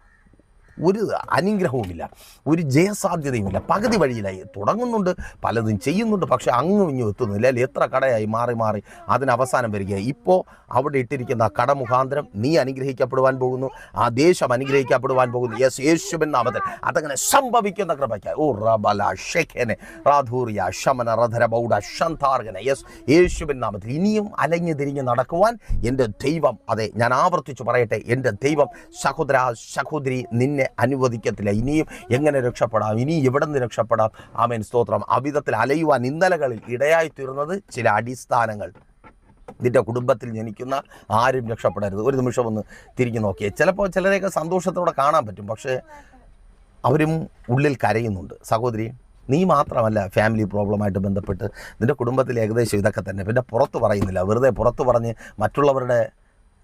S1: ഒരു അനുഗ്രഹവുമില്ല ഒരു ജയസാധ്യതയുമില്ല. പകുതി വഴിയിലായി തുടങ്ങുന്നുണ്ട് പലതും ചെയ്യുന്നുണ്ട് പക്ഷേ അങ്ങും ഇങ്ങും എത്തുന്നില്ല അല്ലെങ്കിൽ എത്ര കടയായി മാറി മാറി അതിനവസാനം വരിക ഇപ്പോൾ അവിടെ ഇട്ടിരിക്കുന്ന കട മുഖാന്തരം നീ അനുഗ്രഹിക്കപ്പെടുവാൻ പോകുന്നു ആ ദേശം അനുഗ്രഹിക്കപ്പെടുവാൻ പോകുന്നു. യെസ് യേശുവിൻ നാമത്തിൽ അതങ്ങനെ സംഭവിക്കുന്ന കൃപയ്ക്ക് ഓ റബല ഷെഖനെ റാധൂറിയ ശമന റധര ബൗഡ യെസ് യേശുവിൻ നാമത്തിൽ ഇനിയും അലഞ്ഞു തിരിഞ്ഞ് നടക്കുവാൻ എന്റെ ദൈവം അതെ ഞാൻ ആവർത്തിച്ചു പറയട്ടെ എന്റെ ദൈവം സഹോദര സഹോദരി നിന്നെ അനുവദിക്കത്തില്ല. ഇനിയും എങ്ങനെ രക്ഷപ്പെടാം? ഇനി എവിടെ നിന്ന് രക്ഷപ്പെടാം? ആമേൻ. സ്തോത്രം. അവിധത്തിൽ അലയുവാൻ ഇന്നലകളിൽ ഇടയായി തീർന്നത് ചില അടിസ്ഥാനങ്ങൾ. ഇതിന്റെ കുടുംബത്തിൽ ജനിക്കുന്ന ആരും രക്ഷപ്പെടരുത്. ഒരു നിമിഷം ഒന്ന് തിരിഞ്ഞു നോക്കിയേ. ചിലപ്പോൾ ചിലരെയൊക്കെ സന്തോഷത്തോടെ കാണാൻ പറ്റും. പക്ഷേ അവരും ഉള്ളിൽ കരയുന്നുണ്ട്. സഹോദരി നീ മാത്രമല്ല ഫാമിലി പ്രോബ്ലമായിട്ട് ബന്ധപ്പെട്ട് നിന്റെ കുടുംബത്തിൽ ഏകദേശം ഇതൊക്കെ തന്നെ. പിന്നെ പുറത്ത് പറയുന്നില്ല. വെറുതെ പുറത്ത് പറഞ്ഞ് മറ്റുള്ളവരുടെ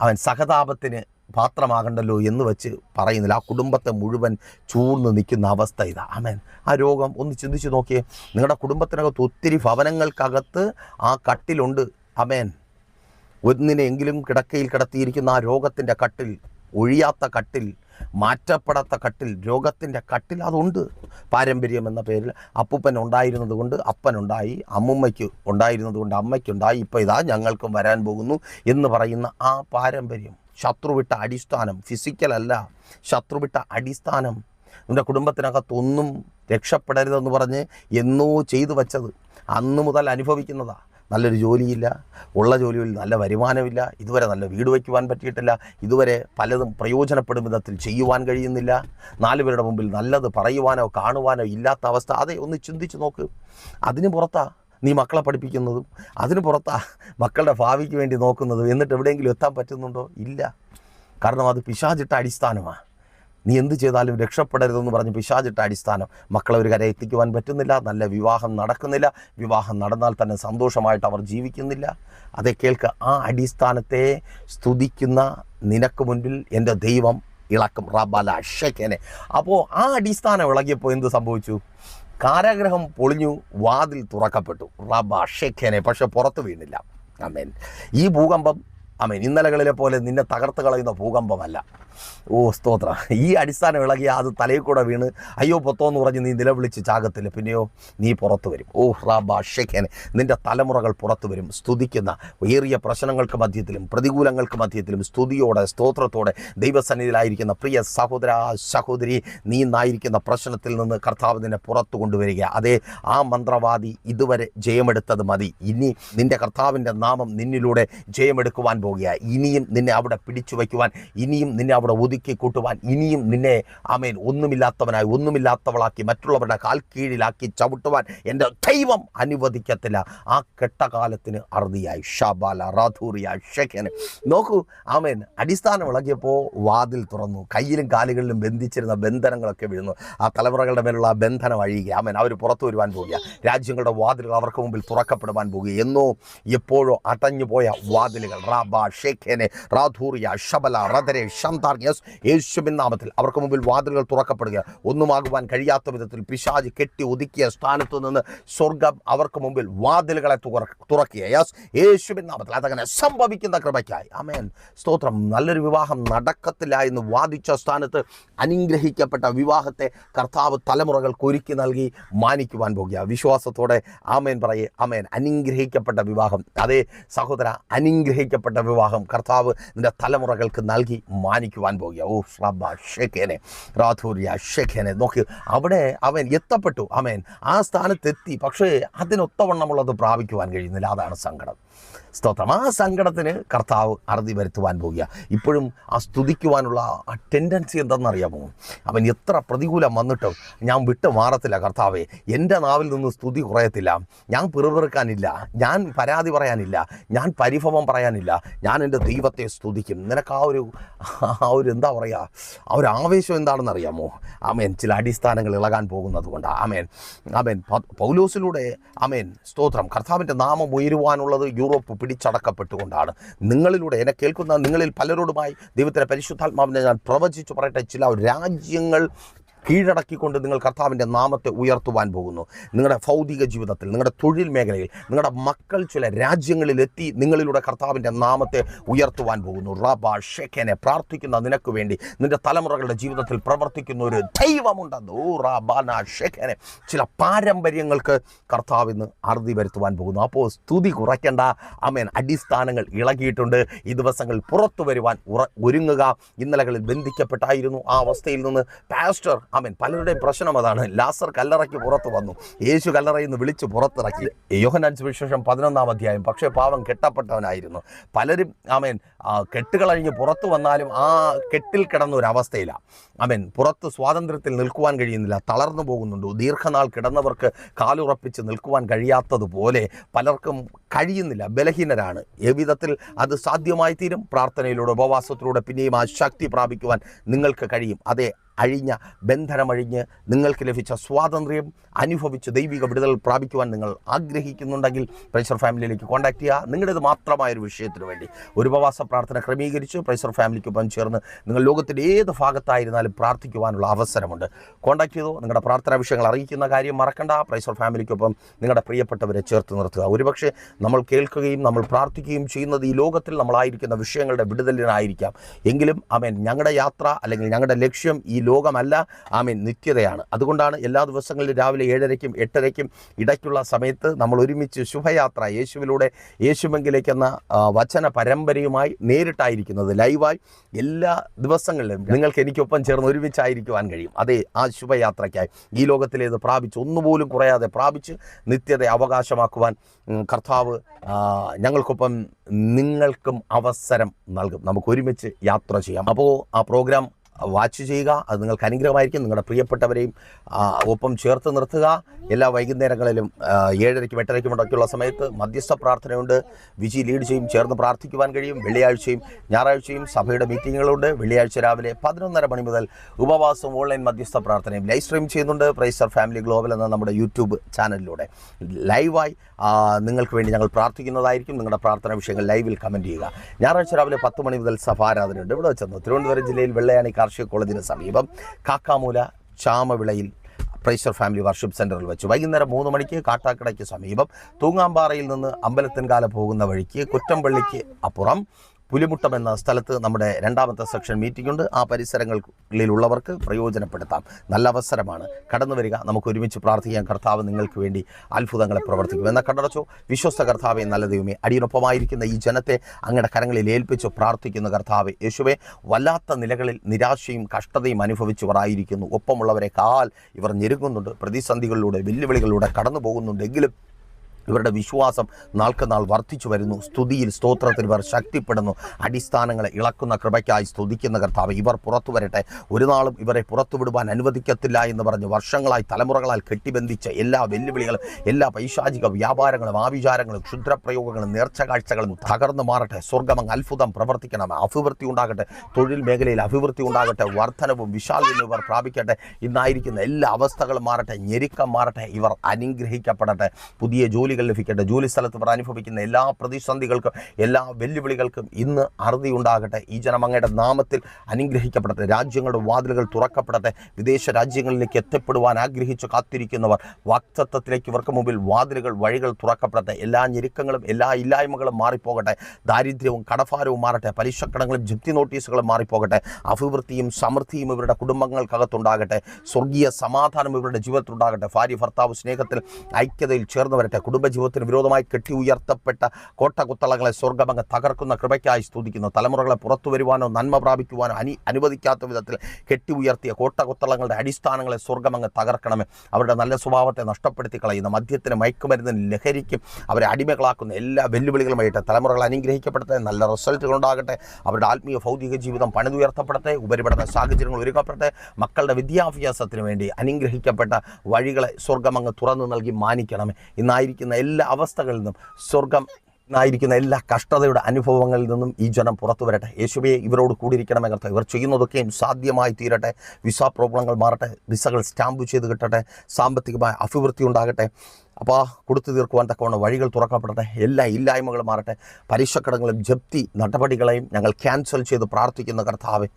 S1: അവൻ സഹതാപത്തിന് പാത്രമാകണ്ടല്ലോ എന്ന് വെച്ച് പറയുന്നില്ല. ആ കുടുംബത്തെ മുഴുവൻ ചൂർന്ന് നിൽക്കുന്ന അവസ്ഥ ഇതാ. ആമേൻ. ആ രോഗം ഒന്ന് ചിന്തിച്ച് നോക്കിയേ. നിങ്ങളുടെ കുടുംബത്തിനകത്ത് ഒത്തിരി ഭവനങ്ങൾക്കകത്ത് ആ കട്ടിലുണ്ട്. അമേൻ ഒന്നിനെങ്കിലും കിടക്കയിൽ കിടത്തിയിരിക്കുന്ന ആ രോഗത്തിന്റെ കട്ടിൽ ഒഴിയാത്ത കട്ടിൽ മാറ്റപ്പെടാത്ത കട്ടിൽ രോഗത്തിന്റെ കട്ടിൽ അതുണ്ട്. പാരമ്പര്യം എന്ന പേരിൽ അപ്പൂപ്പൻ ഉണ്ടായിരുന്നത് കൊണ്ട് അപ്പനുണ്ടായി അമ്മുമ്മയ്ക്ക് ഉണ്ടായിരുന്നത് കൊണ്ട് അമ്മയ്ക്കുണ്ടായി. ഇപ്പോൾ ഇതാ ഞങ്ങൾക്കും വരാൻ പോകുന്നു എന്ന് പറയുന്ന ആ പാരമ്പര്യം. ശത്രുവിട്ട അടിസ്ഥാനം ഫിസിക്കലല്ല ശത്രുവിട്ട അടിസ്ഥാനം. നിന്റെ കുടുംബത്തിനകത്തൊന്നും രക്ഷപ്പെടരുതെന്ന് പറഞ്ഞ് എന്നോ ചെയ്തു വച്ചത് അന്നു മുതൽ അനുഭവിക്കുന്നതാ. നല്ലൊരു ജോലിയില്ല ഉള്ള ജോലിയിൽ നല്ല വരുമാനമില്ല ഇതുവരെ നല്ല വീട് വയ്ക്കുവാൻ പറ്റിയിട്ടില്ല ഇതുവരെ പലതും പ്രയോജനപ്പെടും വിധത്തിൽ ചെയ്യുവാൻ കഴിയുന്നില്ല. നാല് പേരുടെ മുമ്പിൽ നല്ലത് പറയുവാനോ കാണുവാനോ ഇല്ലാത്ത അവസ്ഥ. അതെ ഒന്ന് ചിന്തിച്ച് നോക്ക്. അതിന് പുറത്താ നീ മക്കളെ പഠിപ്പിക്കുന്നതും അതിന് പുറത്താ മക്കളുടെ ഭാവിക്ക് വേണ്ടി നോക്കുന്നതും എന്നിട്ട് എവിടെയെങ്കിലും എത്താൻ പറ്റുന്നുണ്ടോ? ഇല്ല. കാരണം അത് പിശാചിട്ട അടിസ്ഥാനമാണ് നീ എന്ത് ചെയ്താലും രക്ഷപ്പെടരുതെന്ന് പറഞ്ഞ് പിശാചിട്ട അടിസ്ഥാനം. മക്കളെ ഒരു കര എത്തിക്കുവാൻ പറ്റുന്നില്ല നല്ല വിവാഹം നടക്കുന്നില്ല. വിവാഹം നടന്നാൽ തന്നെ സന്തോഷമായിട്ട് അവർ ജീവിക്കുന്നില്ല. അതേ കേൾക്ക് ആ അടിസ്ഥാനത്തെ സ്തുതിക്കുന്ന നിനക്ക് മുൻപിൽ എന്റെ ദൈവം ഇളക്കും. റബല ഷെക്കനെ അപ്പോൾ ആ അടിസ്ഥാനം ഇളകിയപ്പോൾ എന്ത് സംഭവിച്ചു? കാരാഗ്രഹം പൊളിഞ്ഞു വാതിൽ തുറക്കപ്പെട്ടു. റബ ഷെഖനെ പക്ഷെ പുറത്തു വീണില്ല. അമേൻ ഈ ഭൂകമ്പം അമേൻ ഇന്നലകളിലെ പോലെ നിന്നെ തകർത്ത് കളയുന്ന ഭൂകമ്പമല്ല. ഓ സ്തോത്ര. ഈ അടിസ്ഥാനം ഇളകി അത് തലയിൽ കൂടെ വീണ് അയ്യോ പൊത്തോന്ന് പറഞ്ഞ് നീ നിലവിളിച്ച് ചാകത്തില്ല. പിന്നെയോ നീ പുറത്തു വരും. ഓ റാബ നിന്റെ തലമുറകൾ പുറത്തു വരും. സ്തുതിക്കുന്ന ഏറിയ പ്രശ്നങ്ങൾക്ക് മധ്യത്തിലും പ്രതികൂലങ്ങൾക്ക് മധ്യത്തിലും സ്തുതിയോടെ സ്തോത്രത്തോടെ ദൈവസന്നിധിയിലായിരിക്കുന്ന പ്രിയ സഹോദര സഹോദരി നീ നായിരിക്കുന്ന പ്രശ്നത്തിൽ നിന്ന് കർത്താവ് നിന്നെ പുറത്തു കൊണ്ടുവരിക. അതേ ആ മന്ത്രവാദി ഇതുവരെ ജയമെടുത്തത് മതി. ഇനി നിന്റെ കർത്താവിന്റെ നാമം നിന്നിലൂടെ ജയമെടുക്കുവാൻ പോകുക ഇനിയും നിന്നെ അവിടെ പിടിച്ചു വയ്ക്കുവാൻ ഇനിയും നിന്നെ അവിടെ ഒതുക്കി കൂട്ടുവാൻ ഇനിയും നിന്നെ ആമേൻ ഒന്നുമില്ലാത്തവനായി ഒന്നുമില്ലാത്തവളാക്കി മറ്റുള്ളവരുടെ കാൽ കീഴിലാക്കി ചവിട്ടുവാൻ എന്റെ ദൈവം അനുവദിക്കത്തില്ല. ആ കെട്ടകാലത്തിന് അറുതിയായി. ഷബാല റാധൂറിയായി ഷെഖന് നോക്കൂ ആമേൻ അടിസ്ഥാനം ഇളകിയപ്പോൾ വാതിൽ തുറന്നു. കയ്യിലും കാലുകളിലും ബന്ധിച്ചിരുന്ന ബന്ധനങ്ങളൊക്കെ വീഴുന്നു. ആ തലമുറകളുടെ മേലുള്ള ആ ബന്ധനം അഴിയുക ആമേൻ അവർ പുറത്തു വരുവാൻ പോകുക രാജ്യങ്ങളുടെ വാതിലുകൾ അവർക്ക് മുമ്പിൽ തുറക്കപ്പെടുവാൻ പോകുക എന്നോ എപ്പോഴോ അടഞ്ഞുപോയ വാതിലുകൾ റാബ യേശുവിൻ നാമത്തിൽ അവർക്ക് മുമ്പിൽ വാതിലുകൾ തുറക്കപ്പെടുക. ഒന്നുമാകുവാൻ കഴിയാത്ത വിധത്തിൽ പിശാജ് കെട്ടി ഒതുക്കിയ സ്ഥാനത്തു നിന്ന് സ്വർഗം അവർക്ക് മുമ്പിൽ വാതിലുകളെ തുറ- തുറക്കുക. യെസ് യേശുവിൻ നാമത്തിൽ അതങ്ങനെ സംഭവിക്കുന്ന കൃപയ്ക്കായി. അമേൻ സ്തോത്രം. നല്ലൊരു വിവാഹം നടക്കത്തില്ല എന്ന് വാദിച്ച സ്ഥാനത്ത് അനുഗ്രഹിക്കപ്പെട്ട വിവാഹത്തെ കർത്താവ് തലമുറകൾക്ക് ഒരുക്കി നൽകി മാനിക്കുവാൻ പോകുക. വിശ്വാസത്തോടെ ആമേൻ പറയേ ആമേൻ. അനുഗ്രഹിക്കപ്പെട്ട വിവാഹം. അതേ സഹോദര അനുഗ്രഹിക്കപ്പെട്ട വിവാഹം കർത്താവ് നിന്റെ തലമുറകൾക്ക് നൽകി മാനിക്കുവാൻ പോകുക. ഓ ശ്രബ ഷെഖേനെ റാധൂര്യ ഷെഖേനെ നോക്കി അവിടെ അവൻ എത്തപ്പെട്ടു. അമേൻ ആ സ്ഥാനത്തെത്തി. പക്ഷേ അതിനൊത്തവണ്ണമുള്ളത് പ്രാപിക്കുവാൻ കഴിയുന്നില്ല. അതാണ് സങ്കടം. സ്തോത്രം. ആ സങ്കടത്തിന് കർത്താവ് അറുതി വരുത്തുവാൻ പോകുക. ഇപ്പോഴും ആ സ്തുതിക്കുവാനുള്ള ആ ടെൻഡൻസി എന്തെന്നറിയാമോ? അവൻ എത്ര പ്രതികൂലം വന്നിട്ടും ഞാൻ വിട്ടു മാറത്തില്ല കർത്താവെ. എന്റെ നാവിൽ നിന്ന് സ്തുതി കുറയത്തില്ല. ഞാൻ പിറുപിറുക്കാനില്ല. ഞാൻ പരാതി പറയാനില്ല. ഞാൻ പരിഭവം പറയാനില്ല. ഞാൻ എന്റെ ദൈവത്തെ സ്തുതിക്കും. നിനക്ക് ആ ഒരു ആ ഒരു എന്താ പറയുക ആ ഒരു ആവേശം എന്താണെന്ന് അറിയാമോ ആമേൻ. ചില അടിസ്ഥാനങ്ങൾ ഇളകാൻ പോകുന്നത് കൊണ്ട്. ആമേൻ. ആമേൻ. പൗലോസിലൂടെ ആമേൻ. സ്തോത്രം. കർത്താവിന്റെ നാമം ഉയരുവാനുള്ളത് യൂറോപ്പ് പിടിച്ചടക്കപ്പെട്ടുകൊണ്ടാണ്. നിങ്ങളിലൂടെ എന്നെ കേൾക്കുന്ന നിങ്ങളിൽ പലരോടുമായി ദൈവത്തിന്റെ പരിശുദ്ധാത്മാവിനെ ഞാൻ പ്രവചിച്ചു പറയട്ടെ. ചില രാജ്യങ്ങൾ കീഴടക്കിക്കൊണ്ട് നിങ്ങൾ കർത്താവിന്റെ നാമത്തെ ഉയർത്തുവാൻ പോകുന്നു. നിങ്ങളുടെ ഭൗതിക ജീവിതത്തിൽ നിങ്ങളുടെ തൊഴിൽ മേഖലയിൽ നിങ്ങളുടെ മക്കൾ ചില രാജ്യങ്ങളിലെത്തി നിങ്ങളിലൂടെ കർത്താവിന്റെ നാമത്തെ ഉയർത്തുവാൻ പോകുന്നു. റബ ഷെഖനെ പ്രാർത്ഥിക്കുന്ന നിനക്ക് വേണ്ടി നിന്റെ തലമുറകളുടെ ജീവിതത്തിൽ പ്രവർത്തിക്കുന്ന ഒരു ദൈവമുണ്ടെന്ന്. ഓ റബാന ഷെഖനെ. ചില പാരമ്പര്യങ്ങൾക്ക് കർത്താവ് ഇന്ന് അറുതി വരുത്തുവാൻ പോകുന്നു. അപ്പോൾ സ്തുതി കുറയ്ക്കേണ്ട. അമേൻ. അടിസ്ഥാനങ്ങൾ ഇളകിയിട്ടുണ്ട്. ഈ ദിവസങ്ങൾ പുറത്തു വരുവാൻ ഒരുങ്ങുക. ഇന്നലകളിൽ ബന്ധിക്കപ്പെട്ടായിരുന്നു. ആ അവസ്ഥയിൽ നിന്ന് പാസ്റ്റർ അമേൻ പലരുടെയും പ്രശ്നം അതാണ്. ലാസർ കല്ലറയ്ക്ക് പുറത്ത് വന്നു. യേശു കല്ലറയിൽ നിന്ന് വിളിച്ച് പുറത്തിറക്കി. യോഹനാൻ സുവിശേഷം പതിനൊന്നാം അധ്യായം. പക്ഷേ പാവം കെട്ടപ്പെട്ടവനായിരുന്നു. പലരും ആമേൻ കെട്ടുകളഴിഞ്ഞ് പുറത്തു വന്നാലും ആ കെട്ടിൽ കിടന്ന ഒരു അവസ്ഥയിലാണ് ആമേൻ. പുറത്ത് സ്വാതന്ത്ര്യത്തിൽ നിൽക്കുവാൻ കഴിയുന്നില്ല. തളർന്നു പോകുന്നുണ്ട്. ദീർഘനാൾ കിടന്നവർക്ക് കാലുറപ്പിച്ച് നിൽക്കുവാൻ കഴിയാത്തതുപോലെ പലർക്കും കഴിയുന്നില്ല. ബലഹീനരാണ്. എവിധത്തിൽ അത് സാധ്യമായി തീരും പ്രാർത്ഥനയിലൂടെ ഉപവാസത്തിലൂടെ പിന്നെയും ആ ശക്തി പ്രാപിക്കുവാൻ നിങ്ങൾക്ക് കഴിയും. അതെ അഴിഞ്ഞ ബന്ധനമഴിഞ്ഞ് നിങ്ങൾക്ക് ലഭിച്ച സ്വാതന്ത്ര്യം അനുഭവിച്ച് ദൈവിക വിടുതൽ പ്രാപിക്കുവാൻ നിങ്ങൾ ആഗ്രഹിക്കുന്നുണ്ടെങ്കിൽ പ്രൈസർ ഫാമിലിയിലേക്ക് കോൺടാക്ട് ചെയ്യുക. നിങ്ങളുടേത് മാത്രമായൊരു വിഷയത്തിന് വേണ്ടി. ഒരു ഉപവാസ പ്രാർത്ഥന ക്രമീകരിച്ച് പ്രൈസർ ഫാമിലിക്കൊപ്പം ചേർന്ന് നിങ്ങൾ ലോകത്തിന്റെ ഏത് ഭാഗത്തായിരുന്നാലും പ്രാർത്ഥിക്കുവാനുള്ള അവസരമുണ്ട്. കോൺടാക്ട് ചെയ്തോ നിങ്ങളുടെ പ്രാർത്ഥനാ വിഷയങ്ങൾ അറിയിക്കുന്ന കാര്യം മറക്കണ്ട. പ്രൈസർ ഫാമിലിക്കൊപ്പം നിങ്ങളുടെ പ്രിയപ്പെട്ടവരെ ചേർത്ത് നിർത്തുക. ഒരുപക്ഷെ നമ്മൾ കേൾക്കുകയും നമ്മൾ പ്രാർത്ഥിക്കുകയും ചെയ്യുന്നത് ഈ ലോകത്തിൽ നമ്മളായിരിക്കുന്ന വിഷയങ്ങളുടെ വിടുതലിനായിരിക്കാം. എങ്കിലും അവൻ ഞങ്ങളുടെ യാത്ര അല്ലെങ്കിൽ ഞങ്ങളുടെ ലക്ഷ്യം ഈ ലോകമല്ല. ആമീൻ. നിത്യതയാണ്. അതുകൊണ്ടാണ് എല്ലാ ദിവസങ്ങളിലും രാവിലെ ഏഴരയ്ക്കും എട്ടരയ്ക്കും ഇടയ്ക്കുള്ള സമയത്ത് നമ്മൾ ഒരുമിച്ച് ശുഭയാത്ര യേശുവിലൂടെ യേശുമെങ്കിലേക്ക് എന്ന വചന പരമ്പരയുമായി നേരിട്ടായിരിക്കുന്നത് ലൈവായി എല്ലാ ദിവസങ്ങളിലും നിങ്ങൾക്ക് എനിക്കൊപ്പം ചേർന്ന് ഒരുമിച്ചായിരിക്കുവാൻ കഴിയും. അതെ ആ ശുഭയാത്രയ്ക്കായി ഈ ലോകത്തിലേത് പ്രാപിച്ച് ഒന്നുപോലും കുറയാതെ പ്രാപിച്ച് നിത്യത അവകാശമാക്കുവാൻ കർത്താവ് ഞങ്ങൾക്കൊപ്പം നിങ്ങൾക്കും അവസരം നൽകും. നമുക്ക് ഒരുമിച്ച് യാത്ര ചെയ്യാം. അപ്പോൾ ആ പ്രോഗ്രാം വാച്ച് ചെയ്യുക. അത് നിങ്ങൾക്ക് അനുഗ്രഹമായിരിക്കും. നിങ്ങളുടെ പ്രിയപ്പെട്ടവരെയും ഒപ്പം ചേർത്ത് നിർത്തുക. എല്ലാ വൈകുന്നേരങ്ങളിലും ഏഴരയ്ക്കും എട്ടരയ്ക്കും ഇടയ്ക്കുള്ള സമയത്ത് മധ്യസ്ഥ പ്രാർത്ഥനയുണ്ട്. വിജി ലീഡ് ചെയ്യും ചേർന്ന് പ്രാർത്ഥിക്കുവാൻ കഴിയും. വെള്ളിയാഴ്ചയും ഞായറാഴ്ചയും സഭയുടെ മീറ്റിങ്ങുകളുണ്ട്. വെള്ളിയാഴ്ച രാവിലെ പതിനൊന്നര മണി മുതൽ ഉപവാസം ഓൺലൈൻ മധ്യസ്ഥ പ്രാർത്ഥനയും ലൈവ് സ്ട്രീം ചെയ്യുന്നുണ്ട്. പ്രൈസർ ഫാമിലി ഗ്ലോബൽ എന്ന നമ്മുടെ യൂട്യൂബ് ചാനലിലൂടെ. ലൈവായി നിങ്ങൾക്ക് വേണ്ടി ഞങ്ങൾ പ്രാർത്ഥിക്കുന്നതായിരിക്കും. നിങ്ങളുടെ പ്രാർത്ഥന വിഷയങ്ങൾ ലൈവിൽ കമന്റ് ചെയ്യുക. ഞായറാഴ്ച രാവിലെ പത്ത് മണി മുതൽ സഭാരാധനയുണ്ട് ഇവിടെ വെച്ചെന്നു തിരുവനന്തപുരം ജില്ലയിൽ വെള്ളയാണി കാർഷിക കോളേജിന് സമീപം കാക്കാമൂല ചാമവിളയിൽ പ്രൈസർ ഫാമിലി വർഷിപ്പ് സെന്ററിൽ വെച്ച്. വൈകുന്നേരം മൂന്ന് മണിക്ക് കാട്ടാക്കടയ്ക്ക് സമീപം തൂങ്ങാമ്പാറയിൽ നിന്ന് അമ്പലത്തിൻകാല പോകുന്ന വഴിക്ക് കുറ്റമ്പള്ളിക്ക് അപ്പുറം പുലിമുട്ടം എന്ന സ്ഥലത്ത് നമ്മുടെ രണ്ടാമത്തെ സെക്ഷൻ മീറ്റിംഗ് ഉണ്ട്. ആ പരിസരങ്ങളിലുള്ളവർക്ക് പ്രയോജനപ്പെടുത്താം. നല്ല അവസരമാണ്. കടന്നു വരിക. നമുക്ക് ഒരുമിച്ച് പ്രാർത്ഥിക്കാൻ കർത്താവ് നിങ്ങൾക്ക് വേണ്ടി അത്ഭുതങ്ങളെ പ്രവർത്തിക്കും. എന്ന കണ്ടടച്ചോ വിശ്വസ്ത കർത്താവെ നല്ല ദൈവമേ അടിയുറപ്പമായിരിക്കുന്ന ഈ ജനത്തെ അങ്ങയുടെ കരങ്ങളിൽ ഏൽപ്പിച്ച് പ്രാർത്ഥിക്കുന്ന കർത്താവ് യേശുവെ വല്ലാത്ത നിലകളിൽ നിരാശയും കഷ്ടതയും അനുഭവിച്ചവർ ആയിരിക്കുന്നു. ഒപ്പമുള്ളവരെ കാൽ ഇവർ ഞെരുങ്ങുന്നുണ്ട്. പ്രതിസന്ധികളിലൂടെ വെല്ലുവിളികളിലൂടെ കടന്നു പോകുന്നുണ്ടെങ്കിലും ഇവരുടെ വിശ്വാസം നാൾക്കുനാൾ വർദ്ധിച്ചു വരുന്നു. സ്തുതിയിൽ സ്തോത്രത്തിൽ ഇവർ ശക്തിപ്പെടുന്നു. അടിസ്ഥാനങ്ങളെ ഇളക്കുന്ന കൃപയ്ക്കായി സ്തുതിക്കുന്ന കർത്താവ് ഇവർ പുറത്തു വരട്ടെ. ഒരു നാളും ഇവരെ പുറത്തുവിടുവാൻ അനുവദിക്കത്തില്ല എന്ന് പറഞ്ഞ് വർഷങ്ങളായി തലമുറകളാൽ കെട്ടിബന്ധിച്ച എല്ലാ വെല്ലുവിളികളും എല്ലാ പൈശാചിക വ്യാപാരങ്ങളും ആവിചാരങ്ങളും ക്ഷുദ്രപ്രയോഗങ്ങളും നേർച്ച കാഴ്ചകളും തകർന്നു മാറട്ടെ. സ്വർഗമങ് അത്ഭുതം പ്രവർത്തിക്കണം. അഭിവൃദ്ധി ഉണ്ടാകട്ടെ. തൊഴിൽ മേഖലയിൽ അഭിവൃദ്ധി ഉണ്ടാകട്ടെ. വർധനവും വിശാലവും ഇവർ പ്രാപിക്കട്ടെ. ഇന്നായിരിക്കുന്ന എല്ലാ അവസ്ഥകളും മാറട്ടെ. ഞെരുക്കം മാറട്ടെ. ഇവർ അനുഗ്രഹിക്കപ്പെടട്ടെ. പുതിയ ജോലികൾ ലഭിക്കട്ടെ. ജോലി സ്ഥലത്ത് ഇവർ അനുഭവിക്കുന്ന എല്ലാ പ്രതിസന്ധികൾക്കും എല്ലാ വെല്ലുവിളികൾക്കും ഇന്ന് അറുതി ഉണ്ടാകട്ടെ. ഈ ജനം അങ്ങയുടെ നാമത്തിൽ അനുഗ്രഹിക്കപ്പെടട്ടെ. രാജ്യങ്ങളുടെ വാതിലുകൾ തുറക്കപ്പെടട്ടെ. വിദേശ രാജ്യങ്ങളിലേക്ക് എത്തപ്പെടുവാൻ ആഗ്രഹിച്ച് കാത്തിരിക്കുന്നവർ വാക്തത്വത്തിലേക്ക് ഇവർക്ക് മുമ്പിൽ വാതിലുകൾ വഴികൾ തുറക്കപ്പെടട്ടെ. എല്ലാ ഞെരുക്കങ്ങളും എല്ലാ ഇല്ലായ്മകളും മാറിപ്പോകട്ടെ. ദാരിദ്ര്യവും കടഭാരവും മാറട്ടെ. പലിശക്കടങ്ങളും ജപ്തി നോട്ടീസുകളും മാറിപ്പോകട്ടെ. അഭിവൃദ്ധിയും സമൃദ്ധിയും ഇവരുടെ കുടുംബങ്ങൾക്കകത്തുണ്ടാകട്ടെ. സ്വർഗീയ സമാധാനം ഇവരുടെ ജീവിതത്തിലുണ്ടാകട്ടെ. ഭാര്യ ഭർത്താവ് സ്നേഹത്തിൽ ഐക്യതയിൽ ചേർന്ന് വരട്ടെ. കുടുംബജീവിതത്തിന് വിരോധമായി കെട്ടി ഉയർത്തപ്പെട്ട കോട്ടകുത്തളങ്ങളെ സ്വർഗമങ്ങ് തകർക്കുന്ന കൃപയ്ക്കായി സ്തുതിക്കുന്നു. തലമുറകളെ പുറത്തു വരുവാനോ നന്മ പ്രാപിക്കുവാനോ അനി അനുവദിക്കാത്ത വിധത്തിൽ കെട്ടി ഉയർത്തിയ കോട്ടകുത്തളങ്ങളുടെ അടിസ്ഥാനങ്ങളെ സ്വർഗമങ്ങ് തകർക്കണമേ. അവരുടെ നല്ല സ്വഭാവത്തെ നഷ്ടപ്പെടുത്തി കളയുന്ന മദ്യത്തിന് മയക്കുമരുന്നിന് ലഹരിക്കും അവരെ അടിമകളാക്കുന്ന എല്ലാ വെല്ലുവിളികളുമായിട്ട് തലമുറകൾ അനുഗ്രഹിക്കപ്പെടട്ടെ നല്ല റിസൾട്ടുകൾ ഉണ്ടാകട്ടെ അവരുടെ ആത്മീയ ഭൗതിക ജീവിതം പണിതുയർത്തപ്പെടട്ടെ ഉപരിപഠന സാഹചര്യങ്ങൾ ഒരുക്കപ്പെടട്ടെ മക്കളുടെ വിദ്യാഭ്യാസത്തിന് വേണ്ടി അനുഗ്രഹിക്കപ്പെട്ട വഴികളെ സ്വർഗമങ്ങ് തുറന്നു നൽകി മാനിക്കണമേ. ഇന്നായിരിക്കുന്ന എല്ലാ അവസ്ഥകളിൽ നിന്നും സ്വർഗം ായിരിക്കുന്ന എല്ലാ കഷ്ടതയുടെ അനുഭവങ്ങളിൽ നിന്നും ഈ ജനം പുറത്തു വരട്ടെ. യേശുവയെ ഇവരോട് കൂടിയിരിക്കണമേ കർത്താവ്. ഇവർ ചെയ്യുന്നതൊക്കെയും സാധ്യമായി തീരട്ടെ. വിസ പ്രോബ്ലങ്ങൾ മാറട്ടെ. വിസകൾ സ്റ്റാമ്പ് ചെയ്ത് കിട്ടട്ടെ. സാമ്പത്തികമായ അഭിവൃദ്ധി ഉണ്ടാകട്ടെ. അപ്പോൾ കൊടുത്തു തീർക്കുവാൻ തക്കവണ്ണം വഴികൾ തുറക്കപ്പെടട്ടെ എല്ലാ ഇല്ലായ്മകളും മാറട്ടെ. പരീക്ഷക്കടങ്ങളും ജപ്തി നടപടികളെയും ഞങ്ങൾ ക്യാൻസൽ ചെയ്ത് പ്രാർത്ഥിക്കുന്ന കർത്താവ്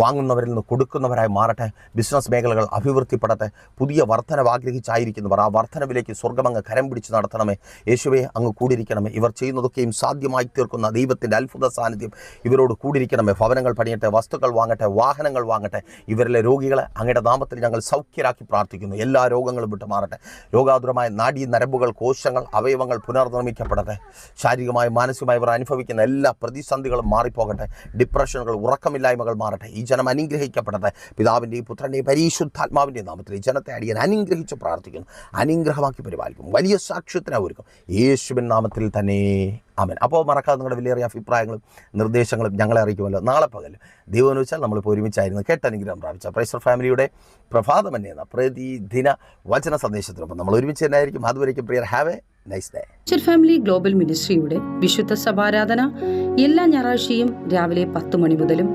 S1: വാങ്ങുന്നവരിൽ നിന്ന് കൊടുക്കുന്നവരായി മാറട്ടെ. ബിസിനസ് മേഖലകൾ അഭിവൃദ്ധിപ്പെടട്ടെ. പുതിയ വർധനവ് ആഗ്രഹിച്ചായിരിക്കുന്നവർ ആ വർധനവിലേക്ക് സ്വർഗമങ്ങ് കരം പിടിച്ച് നടത്തണമേ. യേശുവെ അങ്ങ് കൂടിയിരിക്കണമേ. ഇവർ ചെയ്യുന്നതൊക്കെയും സാധ്യമായി തീർക്കുന്ന ദൈവത്തിന്റെ അത്ഭുത സാന്നിധ്യം ഇവരോട് കൂടിയിരിക്കണമേ. ഭവനങ്ങൾ പണിയട്ടെ വസ്തുക്കൾ വാങ്ങട്ടെ വാഹനങ്ങൾ വാങ്ങട്ടെ. ഇവരിലെ രോഗികളെ അങ്ങയുടെ നാമത്തിൽ ഞങ്ങൾ സൗഖ്യരാക്കി പ്രാർത്ഥിക്കുന്നു. എല്ലാ രോഗങ്ങളും വിട്ടു മാറട്ടെ രോഗാതുരമായ നാഡീ നരമ്പുകൾ കോശങ്ങൾ അവയവങ്ങൾ പുനർനിർമ്മിക്കപ്പെടട്ടെ. ശാരീരികമായും മാനസികമായി ഇവർ അനുഭവിക്കുന്ന എല്ലാ പ്രതിസന്ധികളും മാറിപ്പോകട്ടെ. ഡിപ്രഷനുകൾ ഉറക്കമില്ലായ്മകൾ മാറട്ടെ. ഈ ജനം അനുഗ്രഹിക്കപ്പെടട്ടെ. പിതാവിന്റെയും പുത്രന്റെയും പരിശുദ്ധാത്മാവിന്റെയും നാമത്തിൽ ഈ ജനത്തെ അടിയൻ അനുഗ്രഹിച്ച് പ്രാർത്ഥിക്കുന്നു. അനുഗ്രഹമാക്കി പരിപാലിക്കും. വലിയ സാക്ഷ്യത്തിനായി ഒരുക്കും. യേശുവിൻ നാമത്തിൽ തന്നെ. ആമൻ. അപ്പോൾ മറക്കാതെ നിങ്ങളുടെ വിലയേറിയ അഭിപ്രായങ്ങളും നിർദ്ദേശങ്ങളും ഞങ്ങളെ അറിയിക്കുമല്ലോ. നാളെ പകൽ ദൈവം എന്ന് വെച്ചാൽ നമ്മളിപ്പോൾ ഒരുമിച്ചായിരുന്നു കേട്ടനുഗ്രഹം പ്രാപിച്ച. പ്രൈസർ ഫാമിലിയുടെ പ്രഭാതം എന്ന പ്രതിദിന വചന സന്ദേശത്തിനൊപ്പം നമ്മൾ ഒരുമിച്ച് തന്നെ ആയിരിക്കും അതുവരേക്കും prior have a nice day
S2: family global മിനിസ്ട്രിയുടെ വിശുദ്ധ സഭാരാധന എല്ലാ ഞായറാഴ്ചയും രാവിലെ പത്ത് മണി മുതലും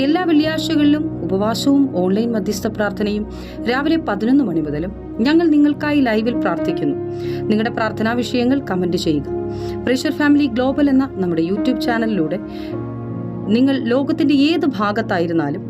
S2: എല്ലാ വെള്ളിയാഴ്ചകളിലും ഉപവാസവും ഓൺലൈൻ മധ്യസ്ഥ പ്രാർത്ഥനയും രാവിലെ പതിനൊന്ന് മണി മുതലും ഞങ്ങൾ നിങ്ങൾക്കായി ലൈവിൽ പ്രാർത്ഥിക്കുന്നു. നിങ്ങളുടെ പ്രാർത്ഥനാ വിഷയങ്ങൾ കമന്റ് ചെയ്യുക. പ്രഷർ ഫാമിലി ഗ്ലോബൽ എന്ന നമ്മുടെ യൂട്യൂബ് ചാനലിലൂടെ നിങ്ങൾ ലോകത്തിന്റെ ഏത് ഭാഗത്തായിരുന്നാലും